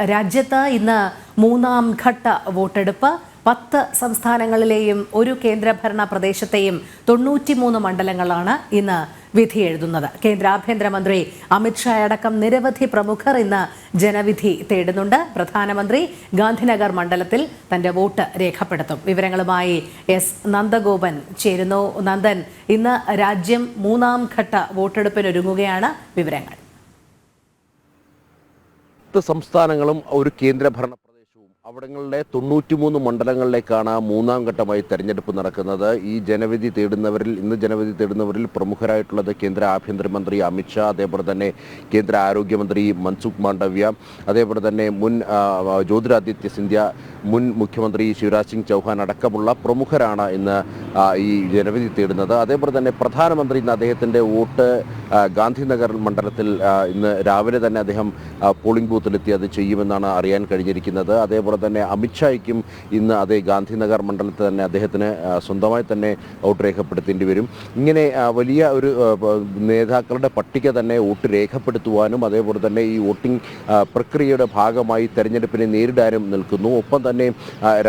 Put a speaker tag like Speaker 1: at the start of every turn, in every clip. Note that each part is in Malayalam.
Speaker 1: രാജ്യത്ത് ഇന്ന് മൂന്നാം ഘട്ട വോട്ടെടുപ്പ്. പത്ത് സംസ്ഥാനങ്ങളിലെയും ഒരു കേന്ദ്രഭരണ പ്രദേശത്തെയും തൊണ്ണൂറ്റിമൂന്ന് മണ്ഡലങ്ങളാണ് ഇന്ന് വിധി എഴുതുന്നത്. കേന്ദ്ര ആഭ്യന്തരമന്ത്രി അമിത്ഷാ അടക്കം നിരവധി പ്രമുഖർ ഇന്ന് ജനവിധി തേടുന്നുണ്ട്. പ്രധാനമന്ത്രി ഗാന്ധിനഗർ മണ്ഡലത്തിൽ തന്റെ വോട്ട് രേഖപ്പെടുത്തും. വിവരങ്ങളുമായി എസ് നന്ദഗോപൻ ചേരുന്നു. നന്ദൻ ഇന്ന് രാജ്യം മൂന്നാം ഘട്ട വോട്ടെടുപ്പിനൊരുങ്ങുകയാണ്. വിവരങ്ങൾ.
Speaker 2: പത്ത് സംസ്ഥാനങ്ങളും ഒരു കേന്ദ്രഭരണ അവിടങ്ങളിലെ തൊണ്ണൂറ്റിമൂന്ന് മണ്ഡലങ്ങളിലേക്കാണ് മൂന്നാം ഘട്ടമായി തെരഞ്ഞെടുപ്പ് നടക്കുന്നത്. ഈ ജനവിധി തേടുന്നവരിൽ ഇന്ന് ജനവിധി തേടുന്നവരിൽ പ്രമുഖരായിട്ടുള്ളത് കേന്ദ്ര ആഭ്യന്തരമന്ത്രി അമിത്ഷാ അതേപോലെ തന്നെ കേന്ദ്ര ആരോഗ്യമന്ത്രി മൻസുഖ് മാണ്ഡവ്യ അതേപോലെ തന്നെ മുൻ ജ്യോതിരാദിത്യ സിന്ധ്യ മുൻ മുഖ്യമന്ത്രി ശിവരാജ് സിംഗ് ചൗഹാൻ അടക്കമുള്ള പ്രമുഖരാണ് ഇന്ന് ഈ ജനവിധി തേടുന്നത്. അതേപോലെ തന്നെ പ്രധാനമന്ത്രി ഇന്ന് അദ്ദേഹത്തിന്റെ വോട്ട് ഗാന്ധിനഗർ മണ്ഡലത്തിൽ ഇന്ന് രാവിലെ തന്നെ അദ്ദേഹം പോളിംഗ് ബൂത്തിലെത്തി അത് ചെയ്യുമെന്നാണ് അറിയാൻ കഴിഞ്ഞിരിക്കുന്നത്. അതേപോലെ തന്നെ അമിത്ഷായ്ക്കും ഇന്ന് അതേ ഗാന്ധിനഗർ മണ്ഡലത്തിൽ തന്നെ അദ്ദേഹത്തിന് സ്വന്തമായി തന്നെ വോട്ട് രേഖപ്പെടുത്തേണ്ടി വരും. ഇങ്ങനെ വലിയ ഒരു നേതാക്കളുടെ പട്ടിക തന്നെ വോട്ട് രേഖപ്പെടുത്തുവാനും അതേപോലെ തന്നെ ഈ വോട്ടിംഗ് പ്രക്രിയയുടെ ഭാഗമായി തെരഞ്ഞെടുപ്പിനെ നേരിടാനും നിൽക്കുന്നു. ഒപ്പം തന്നെ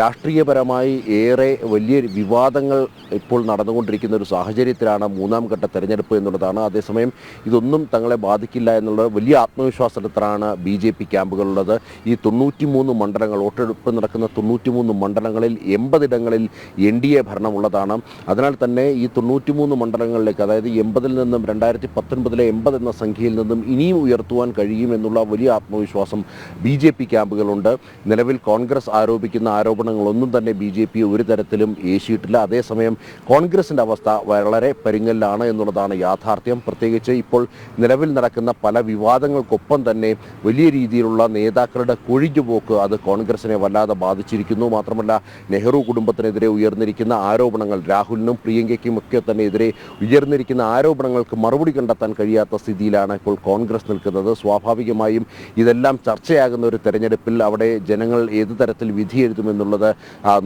Speaker 2: രാഷ്ട്രീയപരമായി ഏറെ വലിയ വിവാദങ്ങൾ ഇപ്പോൾ നടന്നുകൊണ്ടിരിക്കുന്ന ഒരു സാഹചര്യത്തിലാണ് മൂന്നാം ഘട്ട തെരഞ്ഞെടുപ്പ് എന്നുള്ളതാണ്. അതേസമയം ഇതൊന്നും തങ്ങളെ ബാധിക്കില്ല എന്നുള്ള വലിയ ആത്മവിശ്വാസത്തിലാണ് ബി ജെ പി ക്യാമ്പുകളുള്ളത്. ഈ തൊണ്ണൂറ്റി മൂന്ന് മണ്ഡലങ്ങൾ വോട്ടെടുപ്പ് നടക്കുന്ന തൊണ്ണൂറ്റിമൂന്ന് മണ്ഡലങ്ങളിൽ എൺപതിടങ്ങളിൽ എൻ ഡി എ ഭരണമുള്ളതാണ്. അതിനാൽ തന്നെ ഈ തൊണ്ണൂറ്റിമൂന്ന് മണ്ഡലങ്ങളിലേക്ക് അതായത് എൺപതിൽ നിന്നും രണ്ടായിരത്തി പത്തൊൻപതിലെ എൺപത് എന്ന സംഖ്യയിൽ നിന്നും ഇനിയും ഉയർത്തുവാൻ കഴിയുമെന്നുള്ള വലിയ ആത്മവിശ്വാസം ബി ജെ പി ക്യാമ്പുകളുണ്ട്. നിലവിൽ കോൺഗ്രസ് ആരോപിക്കുന്ന ആരോപണങ്ങളൊന്നും തന്നെ ബി ജെ പി ഒരു തരത്തിലും ഏശിയിട്ടില്ല. അതേസമയം കോൺഗ്രസിന്റെ അവസ്ഥ വളരെ പരിങ്ങലിലാണ് എന്നുള്ളതാണ് യാഥാർത്ഥ്യം. പ്രത്യേകിച്ച് ഇപ്പോൾ നിലവിൽ നടക്കുന്ന പല വിവാദങ്ങൾക്കൊപ്പം തന്നെ വലിയ രീതിയിലുള്ള നേതാക്കളുടെ കൊഴിഞ്ഞുപോക്ക് അത് കോൺഗ്രസിനെ വല്ലാതെ ബാധിച്ചിരിക്കുന്നു. മാത്രമല്ല നെഹ്റു കുടുംബത്തിനെതിരെ ഉയർന്നിരിക്കുന്ന ആരോപണങ്ങൾ രാഹുലിനും പ്രിയങ്കയ്ക്കും ഒക്കെ തന്നെ എതിരെ ഉയർന്നിരിക്കുന്ന ആരോപണങ്ങൾക്ക് മറുപടി കണ്ടെത്താൻ കഴിയാത്ത സ്ഥിതിയിലാണ് ഇപ്പോൾ കോൺഗ്രസ് നിൽക്കുന്നത്. സ്വാഭാവികമായും ഇതെല്ലാം ചർച്ചയാകുന്ന ഒരു തെരഞ്ഞെടുപ്പിൽ അവിടെ ജനങ്ങൾ ഏത് തരത്തിൽ വിധി എഴുതുമെന്നുള്ളത്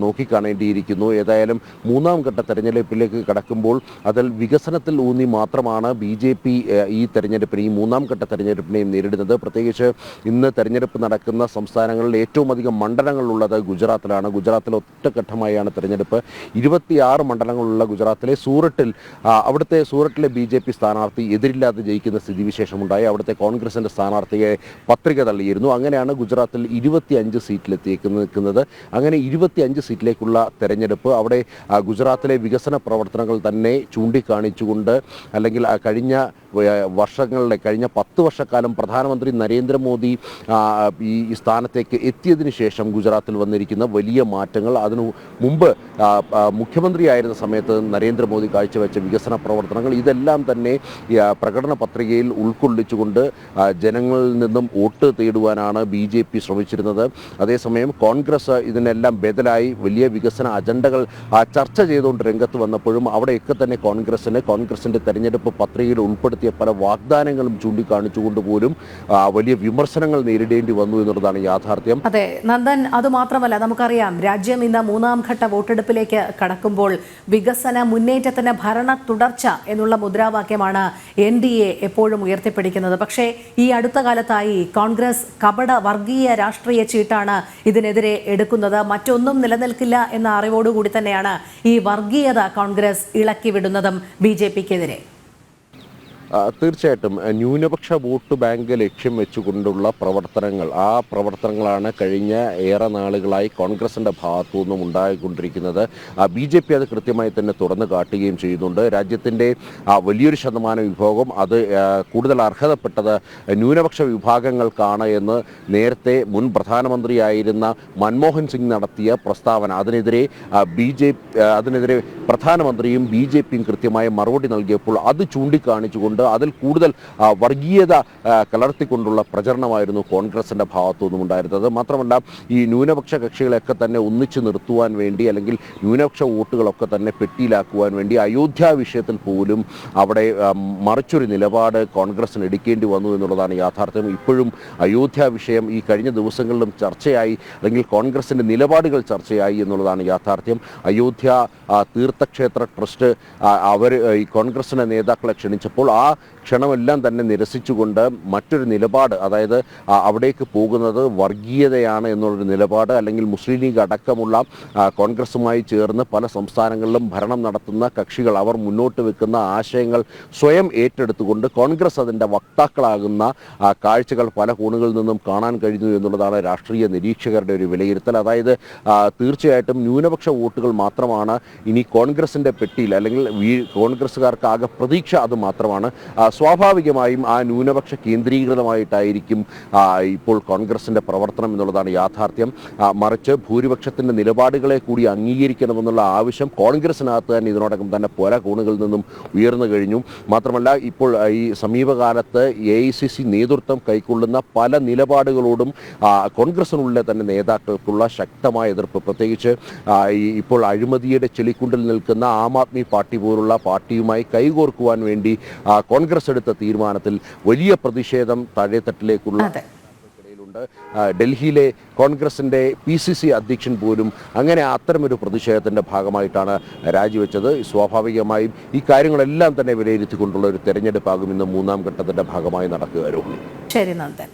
Speaker 2: നോക്കിക്കാണേണ്ടിയിരിക്കുന്നു. ഏതായാലും മൂന്നാം ഘട്ട തെരഞ്ഞെടുപ്പിലേക്ക് കടക്കുമ്പോൾ അതിൽ വികസനത്തിൽ ഊന്നി മാത്രമാണ് ബി ജെ പി ഈ തെരഞ്ഞെടുപ്പിനെ ഈ മൂന്നാം ഘട്ട തെരഞ്ഞെടുപ്പിനെയും നേരിടുന്നത്. പ്രത്യേകിച്ച് ഇന്ന് തെരഞ്ഞെടുപ്പ് നടക്കുന്ന സംസ്ഥാനങ്ങളിൽ ഏറ്റവും അധികം മണ്ഡലങ്ങളുള്ളത് ഗുജറാത്തിലാണ്. ഗുജറാത്തിൽ ഒറ്റഘട്ടമായാണ് തെരഞ്ഞെടുപ്പ്. ഇരുപത്തിയാറ് മണ്ഡലങ്ങളുള്ള ഗുജറാത്തിലെ സൂററ്റിൽ അവിടുത്തെ സൂററ്റിലെ ബി ജെ പി സ്ഥാനാർത്ഥി എതിരില്ലാതെ ജയിക്കുന്ന സ്ഥിതിവിശേഷമുണ്ടായി. അവിടുത്തെ കോൺഗ്രസിന്റെ സ്ഥാനാർത്ഥിയെ പത്രിക തള്ളിയിരുന്നു. അങ്ങനെയാണ് ഗുജറാത്തിൽ ഇരുപത്തിയഞ്ച് സീറ്റിലെത്തിയേക്ക് നിൽക്കുന്നത്. അങ്ങനെ ഇരുപത്തിയഞ്ച് സീറ്റിലേക്കുള്ള തെരഞ്ഞെടുപ്പ് അവിടെ ഗുജറാത്തിലെ വികസന പ്രവർത്തനങ്ങൾ തന്നെ ചൂണ്ടിക്കാണിച്ചുകൊണ്ട് അല്ലെങ്കിൽ കഴിഞ്ഞ വർഷങ്ങളിലെ കഴിഞ്ഞ പത്ത് വർഷക്കാലം പ്രധാനമന്ത്രി നരേന്ദ്രമോദി ഈ സ്ഥാനത്തേക്ക് എത്തിയതിനു ശേഷം ഗുജറാത്തിൽ വന്നിരിക്കുന്ന വലിയ മാറ്റങ്ങൾ. അതിനു മുമ്പ് മുഖ്യമന്ത്രിയായിരുന്ന സമയത്ത് നരേന്ദ്രമോദി കാഴ്ചവെച്ച വികസന പ്രവർത്തനങ്ങൾ ഇതെല്ലാം തന്നെ പ്രകടന പത്രികയിൽ ഉൾക്കൊള്ളിച്ചുകൊണ്ട് ജനങ്ങളിൽ നിന്നും വോട്ട് തേടുവാനാണ് ബി ജെ പി ശ്രമിച്ചിരുന്നത്. അതേസമയം കോൺഗ്രസ് ഇതിനെല്ലാം ബദലായി വലിയ വികസന അജണ്ടകൾ ചർച്ച ചെയ്തുകൊണ്ട് രംഗത്ത് വന്നപ്പോഴും അവിടെയൊക്കെ തന്നെ കോൺഗ്രസിന് കോൺഗ്രസിന്റെ തെരഞ്ഞെടുപ്പ് പത്രികയിൽ ഉൾപ്പെടുത്തിയ പല വാഗ്ദാനങ്ങളും ചൂണ്ടിക്കാണിച്ചുകൊണ്ട് പോലും വലിയ വിമർശനങ്ങൾ നേരിടേണ്ടി വന്നു എന്നുള്ളതാണ് യാഥാർത്ഥ്യം.
Speaker 1: അതെ നന്ദൻ അതുമാത്രമല്ല നമുക്കറിയാം രാജ്യം ഇന്ന് മൂന്നാം ഘട്ട വോട്ടെടുപ്പിലേക്ക് കടക്കുമ്പോൾ വികസന മുന്നേറ്റത്തിന് ഭരണ തുടർച്ച എന്നുള്ള മുദ്രാവാക്യമാണ് എൻ ഡി എ എപ്പോഴും ഉയർത്തിപ്പിടിക്കുന്നത്. പക്ഷേ ഈ അടുത്ത കാലത്തായി കോൺഗ്രസ് കപട വർഗീയ രാഷ്ട്രീയ ചീട്ടാണ് ഇതിനെതിരെ എടുക്കുന്നത്. മറ്റൊന്നും നിലനിൽക്കില്ല എന്ന അറിവോടുകൂടി തന്നെയാണ് ഈ വർഗീയത കോൺഗ്രസ് ഇളക്കി വിടുന്നതും ബി ജെ പിക്കെതിരെ.
Speaker 2: തീർച്ചയായിട്ടും ന്യൂനപക്ഷ വോട്ട് ബാങ്ക് ലക്ഷ്യം വെച്ചുകൊണ്ടുള്ള പ്രവർത്തനങ്ങൾ. ആ പ്രവർത്തനങ്ങളാണ് കഴിഞ്ഞ ഏറെ നാളുകളായി കോൺഗ്രസിന്റെ ഭാഗത്തു നിന്നും ഉണ്ടായിക്കൊണ്ടിരിക്കുന്നത് ബി ജെ പി അത് കൃത്യമായി തന്നെ തുറന്നു കാട്ടുകയും ചെയ്യുന്നുണ്ട്. രാജ്യത്തിന്റെ വലിയൊരു ശതമാനം വിഭാഗം അത് കൂടുതൽ അർഹതപ്പെട്ടത് ന്യൂനപക്ഷ വിഭാഗങ്ങൾക്കാണ് എന്ന് നേരത്തെ മുൻ പ്രധാനമന്ത്രിയായിരുന്ന മൻമോഹൻ സിംഗ് നടത്തിയ പ്രസ്താവന. അതിനെതിരെ ബി ജെ അതിനെതിരെ പ്രധാനമന്ത്രിയും ബി ജെ പിയും കൃത്യമായ മറുപടി നൽകിയപ്പോൾ അത് ചൂണ്ടിക്കാണിച്ചുകൊണ്ട് അതിൽ കൂടുതൽ വർഗീയത കലർത്തിക്കൊണ്ടുള്ള പ്രചരണമായിരുന്നു കോൺഗ്രസിന്റെ ഭാഗത്തു നിന്നും ഉണ്ടായിരുന്നത് മാത്രമല്ല ഈ ന്യൂനപക്ഷ കക്ഷികളെയൊക്കെ തന്നെ ഒന്നിച്ചു നിർത്തുവാൻ വേണ്ടി അല്ലെങ്കിൽ ന്യൂനപക്ഷ വോട്ടുകളൊക്കെ തന്നെ പെട്ടിയിലാക്കുവാൻ വേണ്ടി അയോധ്യ വിഷയത്തിൽ പോലും അവിടെ മറിച്ചൊരു നിലപാട് കോൺഗ്രസിന് എടുക്കേണ്ടി വന്നു എന്നുള്ളതാണ് യാഥാർത്ഥ്യം. ഇപ്പോഴും അയോധ്യ വിഷയം ഈ കഴിഞ്ഞ ദിവസങ്ങളിലും ചർച്ചയായി അല്ലെങ്കിൽ കോൺഗ്രസിന്റെ നിലപാടുകൾ ചർച്ചയായി എന്നുള്ളതാണ് യാഥാർത്ഥ്യം. അയോധ്യ ആ, തീർത്ഥക്ഷേത്ര ട്രസ്റ്റ് അവർ ഈ കോൺഗ്രസിന്റെ നേതാക്കളെ ക്ഷണിച്ചപ്പോൾ ആ ക്ഷണമെല്ലാം തന്നെ നിരസിച്ചുകൊണ്ട് മറ്റൊരു നിലപാട് അതായത് അവിടേക്ക് പോകുന്നത് വർഗീയതയാണ് എന്നുള്ളൊരു നിലപാട് അല്ലെങ്കിൽ മുസ്ലിം ലീഗ് അടക്കമുള്ള കോൺഗ്രസുമായി ചേർന്ന് പല സംസ്ഥാനങ്ങളിലും ഭരണം നടത്തുന്ന കക്ഷികൾ അവർ മുന്നോട്ട് വെക്കുന്ന ആശയങ്ങൾ സ്വയം ഏറ്റെടുത്തുകൊണ്ട് കോൺഗ്രസ് അതിന്റെ വക്താക്കളാകുന്ന കാഴ്ചകൾ പല കോണുകളിൽ നിന്നും കാണാൻ കഴിഞ്ഞു എന്നുള്ളതാണ് രാഷ്ട്രീയ നിരീക്ഷകരുടെ ഒരു വിലയിരുത്തൽ. അതായത് തീർച്ചയായിട്ടും ന്യൂനപക്ഷ വോട്ടുകൾ മാത്രമാണ് ഇനി കോൺഗ്രസിന്റെ പെട്ടിയിൽ അല്ലെങ്കിൽ കോൺഗ്രസ്സുകാർക്ക് ആകെ പ്രതീക്ഷ അത് മാത്രമാണ്. സ്വാഭാവികമായും ആ ന്യൂനപക്ഷ കേന്ദ്രീകൃതമായിട്ടായിരിക്കും ഇപ്പോൾ കോൺഗ്രസിന്റെ പ്രവർത്തനം എന്നുള്ളതാണ് യാഥാർത്ഥ്യം. മറിച്ച് ഭൂരിപക്ഷത്തിന്റെ നിലപാടുകളെ കൂടി അംഗീകരിക്കണമെന്നുള്ള ആവശ്യം കോൺഗ്രസിനകത്ത് തന്നെ ഇതിനോടകം തന്നെ പല കോണുകളിൽ നിന്നും ഉയർന്നു കഴിഞ്ഞു. മാത്രമല്ല ഇപ്പോൾ ഈ സമീപകാലത്ത് എ ഐ സി സി നേതൃത്വം കൈക്കൊള്ളുന്ന പല നിലപാടുകളോടും കോൺഗ്രസിനുള്ളിലെ തന്നെ നേതാക്കൾക്കുള്ള ശക്തമായ എതിർപ്പ്. പ്രത്യേകിച്ച് ഇപ്പോൾ അഴിമതിയുടെ ചെളിക്കുണ്ടിൽ നിൽക്കുന്ന ആം ആദ്മി പാർട്ടി പോലുള്ള പാർട്ടിയുമായി കൈകോർക്കുവാൻ വേണ്ടി ആ, കോൺഗ്രസ് എടുത്ത തീരുമാനത്തിൽ വലിയ പ്രതിഷേധം താഴെത്തട്ടിലേക്കുള്ള ഡൽഹിയിലെ കോൺഗ്രസിന്റെ പി സി സി അധ്യക്ഷൻ പോലും അങ്ങനെ അത്തരമൊരു പ്രതിഷേധത്തിന്റെ ഭാഗമായിട്ടാണ് രാജിവെച്ചത്. സ്വാഭാവികമായും ഈ കാര്യങ്ങളെല്ലാം തന്നെ വിലയിരുത്തിക്കൊണ്ടുള്ള ഒരു തെരഞ്ഞെടുപ്പാകും ഇന്ന് മൂന്നാം ഘട്ടത്തിന്റെ ഭാഗമായി നടക്കുക രോഹിണി.
Speaker 1: ശരി നന്ദൻ.